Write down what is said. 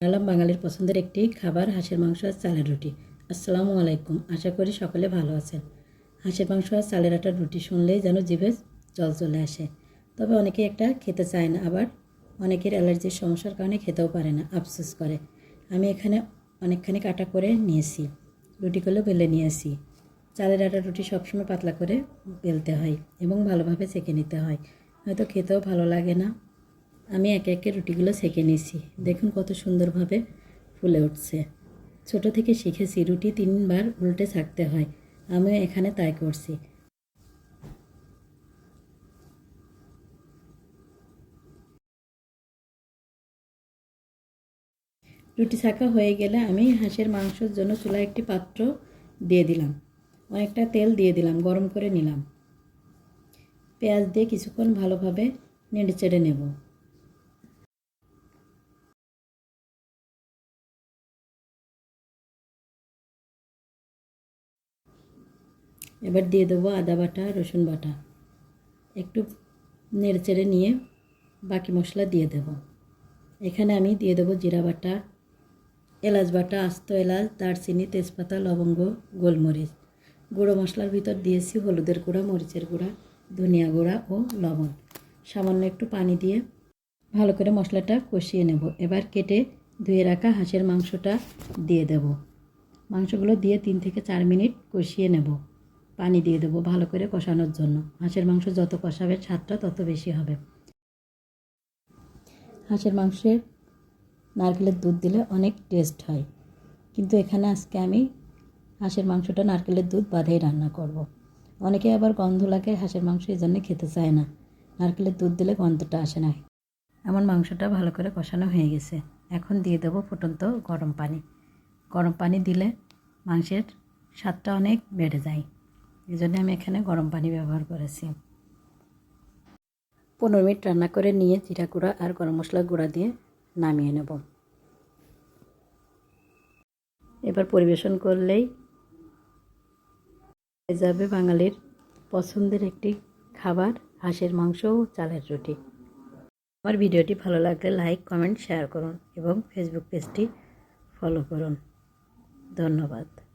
বানালাম বাঙালির পছন্দের একটি খাবার, হাঁসের মাংস আর চালের রুটি। আসসালামু আলাইকুম, আশা করি সকলে ভালো আছেন। হাঁসের মাংস আর চালের আটার রুটি শুনলেই যেন জিভে জল চলে আসে। তবে অনেকে একটা খেতে চায় না, আবার অনেকের অ্যালার্জির সমস্যার কারণে খেতেও পারে না, আফসোস করে। আমি এখানে অনেকখানি কাটা করে নিয়েছি, রুটিগুলো বেলে নিয়েছি। চালের আটার রুটি সবসময় পাতলা করে বেলতে হয় এবং ভালোভাবে সেঁকে নিতে হয়। হয়তো খেতেও ভালো লাগে না আমি একে একে রুটিগুলো সেঁকে নিয়েছি দেখুন কত সুন্দরভাবে ফুলে উঠছে। ছোট থেকে শিখেছি রুটি তিনবার উল্টে থাকতে হয়। আমিও এখানে তাই করছি। রুটি ছাকা হয়ে গেলে আমি হাঁসের মাংসের জন্য চুলা একটি পাত্র দিয়ে দিলাম। অনেকটা তেল দিয়ে দিলাম, গরম করে নিলাম। পেঁয়াজ দিয়ে কিছুক্ষণ ভালোভাবে নেড়ে চেড়ে নেব। এবার দিয়ে দেবো আদা বাটা, রসুন বাটা। একটু নেড়ে চেড়ে নিয়ে বাকি মশলা দিয়ে দেব। এখানে আমি দিয়ে দেবো জিরা বাটা, এলাচ বাটা, আস্ত এলাচ, দারচিনি, তেজপাতা, লবঙ্গ, গোলমরিচ। গুঁড়ো মশলার ভিতর দিয়েছি হলুদের গুঁড়া, মরিচের গুঁড়া, ধনিয়া গুঁড়া ও লবণ। সামান্য একটু পানি দিয়ে ভালো করে মশলাটা কষিয়ে নেব। এবার কেটে ধুয়ে রাখা হাঁসের মাংসটা দিয়ে দেব। মাংসগুলো দিয়ে তিন থেকে চার মিনিট কষিয়ে নেব। পানি দিয়ে দেবো ভালো করে কষানোর জন্য। হাঁসের মাংস যত কষাবে স্বাদটা তত বেশি হবে। হাঁসের মাংসের নারকেলের দুধ দিলে অনেক টেস্ট হয়। কিন্তু এখানে আজকে আমি হাঁসের মাংসটা নারকেলের দুধ বাঁধেই রান্না করব। অনেকে আবার গন্ধ লাগে, হাঁসের মাংস এই জন্য খেতে চায় না। নারকেলের দুধ দিলে গন্ধটা আসে না। এমন মাংসটা ভালো করে কষানো হয়ে গেছে। এখন দিয়ে দেবো ফুটন্ত গরম পানি। গরম পানি দিলে মাংসের স্বাদটা অনেক বেড়ে যায়। এই জন্য আমি এখানে গরম পানি ব্যবহার করেছি। পনেরো মিনিট রান্না করে নিয়ে জিরা গুঁড়া আর গরম মশলা গুঁড়া দিয়ে নামিয়ে নেব। এবার পরিবেশন করলেই যাবে বাঙালির পছন্দের একটি খাবার, হাঁসের মাংস ও চালের রুটি। আমার ভিডিওটি ভালো লাগলে লাইক, কমেন্ট, শেয়ার করুন এবং ফেসবুক পেজটি ফলো করুন। ধন্যবাদ।